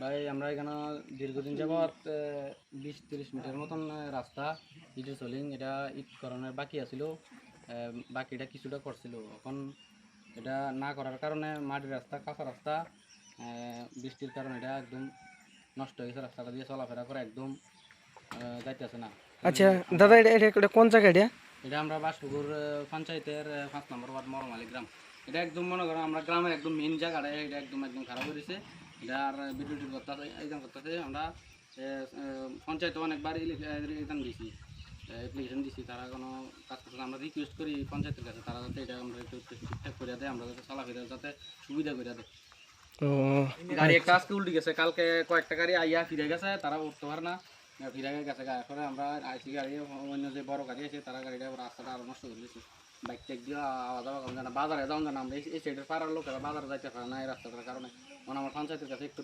ভাই আমরা এখানে দীর্ঘদিন যাবৎ বিশ তিরিশ মিটার মতন রাস্তা ইটের চলিং এটা ইট করানোর বাকি আছিল বাকিটা কিছুটা করছিল। এখন এটা না করার কারণে মাটির রাস্তা কাঁচা রাস্তা বৃষ্টির কারণে এটা একদম নষ্ট হয়ে গেছে রাস্তাটা দিয়ে চলাফেরা করে একদম আহ, যাইতেছে না। আচ্ছা দাদা এটা এটা কোন জায়গা এটা? এটা আমরা বাসপুকুর পঞ্চায়েতের পাঁচ নম্বর ওয়ার্ড মরমালি গ্রাম। এটা একদম মনে করো আমরা গ্রামের একদম মেন জায়গাটা এটা একদম একদম খারাপ করেছে এটা আর বিদ্যুতের এইখান করতেছে। আমরা আহ, অনেকবার দিছি অ্যাপ্লিকেশন দিছি তারা কোনো কাজ করছে আমরা রিকোয়েস্ট করি পঞ্চায়েতের কাছে তারা যাতে এটা আমরা একটু ঠিকঠাক করে দেয় আমরা যাতে চলাফেরা যাতে সুবিধা করে দেয়। গাড়ি একটা আজকে উল্টে গেছে কালকে কয়েকটা গাড়ি আইয়া ফিরে গেছে তারা উঠতে পারে না। ফিরে কাছে গা করে আমরা আইসি গাড়ি, অন্য যে বড় গাড়ি আছে, তারা গাড়িটা রাস্তাটা আরও নষ্ট করে দিয়েছে বাইক টেক দিয়ে আওয়া যাওয়া কম জানা বাজারে যাওয়া জানা আমরা এই সাইডের পাড়ার লোকেরা বাজারে যাইতে পারে না এই রাস্তাটার কারণে। মানে আমার পঞ্চায়েতের কাছে একটু